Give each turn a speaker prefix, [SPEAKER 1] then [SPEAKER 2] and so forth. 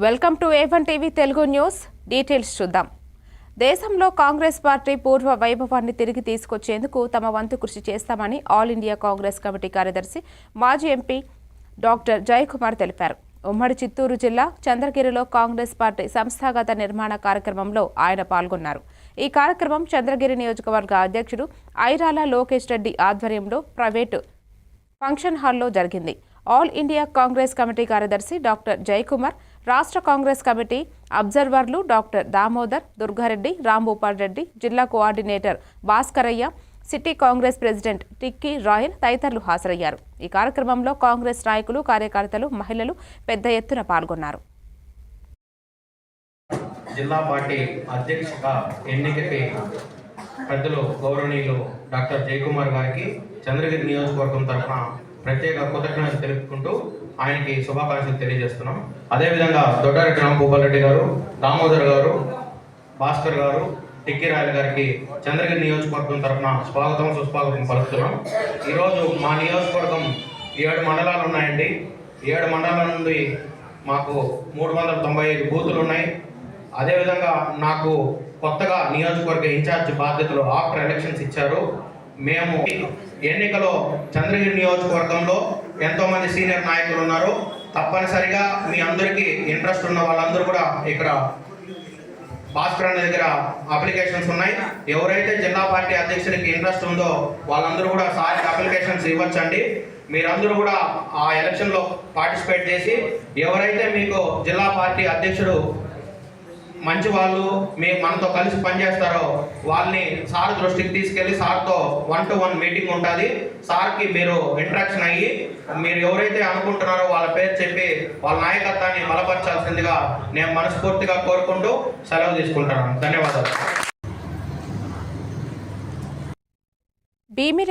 [SPEAKER 1] Welcome to A one TV Telugu news. Details చూద్దాం. దేశంలో Congress party పూర్వ వైభవాన్ని తిరిగి తీసుకొచ్చేందుకు తమ వంతు కృషి చేస్తామని ఆల్ ఇండియా కాంగ్రెస్ కమిటీ కార్యదర్శి మాజీ ఎంపీ డాక్టర్ జయకుమార్ తెలిపారు. ఉమ్మడి చిత్తూరు జిల్లా చంద్రగిరిలో కాంగ్రెస్ పార్టీ సంస్థాగత నిర్మాణ కార్యక్రమంలో ఆయన పాల్గొన్నారు. ఈ కార్యక్రమం చంద్రగిరి నియోజకవర్గ అధ్యక్షుడు ఐరాల లోకేష్ రెడ్డి ఆధ్వర్యంలో ప్రైవేటు ఫంక్షన్ హాల్లో జరిగింది. ఆల్ ఇండియా కాంగ్రెస్ కమిటీ కార్యదర్శి డాక్టర్ జయకుమార్ రాష్ట్ర కాంగ్రెస్ కమిటీ అబ్జర్వర్లు డాక్టర్ దామోదర్ దుర్గారెడ్డి రాంభూపాల్ రెడ్డి జిల్లా coordinator Bhaskaraiah city Congress president టిక్కీ రాయల్ తదితరులు హాజరయ్యారు. ఈ కార్యక్రమంలో కాంగ్రెస్ నాయకులు కార్యకర్తలు మహిళలు పెద్ద ఎత్తున పాల్గొన్నారు.
[SPEAKER 2] జిల్లా పార్టీ అధ్యక్షగా ఎన్నికకి పెద్దలు గౌరవనీయులు డాక్టర్ జయకుమార్ గారికి చంద్రగిరి నియోజకవర్గం తరఫున ప్రత్యేక కృతజ్ఞతలు తెలుపుకుంటూ ఆయనకి శుభాకాంక్షలు తెలియజేస్తున్నాం. అదేవిధంగా దొడ్డారెడ్డి రాంభూపాల్ రెడ్డి గారు దామోదర్ గారు భాస్కర్ గారు టిక్కీ రాయల్ గారికి చంద్రగిరి నియోజకవర్గం తరఫున స్వాగతం సుస్వాగతం పలుకుతున్నాం. ఈరోజు మా నియోజకవర్గం ఏడు మండలాలు ఉన్నాయండి. ఏడు మండలాల నుండి మాకు మూడు వందల తొంభై ఐదు బూతులు ఉన్నాయి. అదేవిధంగా నాకు కొత్తగా నియోజకవర్గ ఇన్ఛార్జ్ బాధ్యతలు ఆఫ్టర్ ఎలక్షన్స్ ఇచ్చారు. మేము ఎన్నికలో చంద్రగిరి నియోజకవర్గంలో ఎంతో మంది సీనియర్ నాయకులు ఉన్నారు. తప్పనిసరిగా మీ అందరికీ ఇంట్రెస్ట్ ఉన్న వాళ్ళందరూ కూడా ఇక్కడ భాస్కర్ అన్న దగ్గర అప్లికేషన్స్ ఉన్నాయి. ఎవరైతే జిల్లా పార్టీ అధ్యక్షుడికి ఇంట్రెస్ట్ ఉందో వాళ్ళందరూ కూడా సార్కి అప్లికేషన్స్ ఇవ్వచ్చండి. మీరందరూ కూడా ఆ ఎలక్షన్లో పార్టిసిపేట్ చేసి ఎవరైతే మీకు జిల్లా పార్టీ అధ్యక్షుడు మంచి వాళ్ళు మీ మనతో కలిసి పనిచేస్తారో వాళ్ళని సార్ దృష్టికి తీసుకెళ్ళి సార్తో వన్ టు వన్ మీటింగ్ ఉంటుంది. సార్కి మీరు ఇంట్రాక్షన్ అయ్యి మీరు ఎవరైతే అనుకుంటున్నారో వాళ్ళ పేరు చెప్పి వాళ్ళ నాయకత్వాన్ని బలపరచాల్సిందిగా నేను మనస్ఫూర్తిగా కోరుకుంటూ సెలవు తీసుకుంటాను ధన్యవాదాలు.
[SPEAKER 1] భీమిలి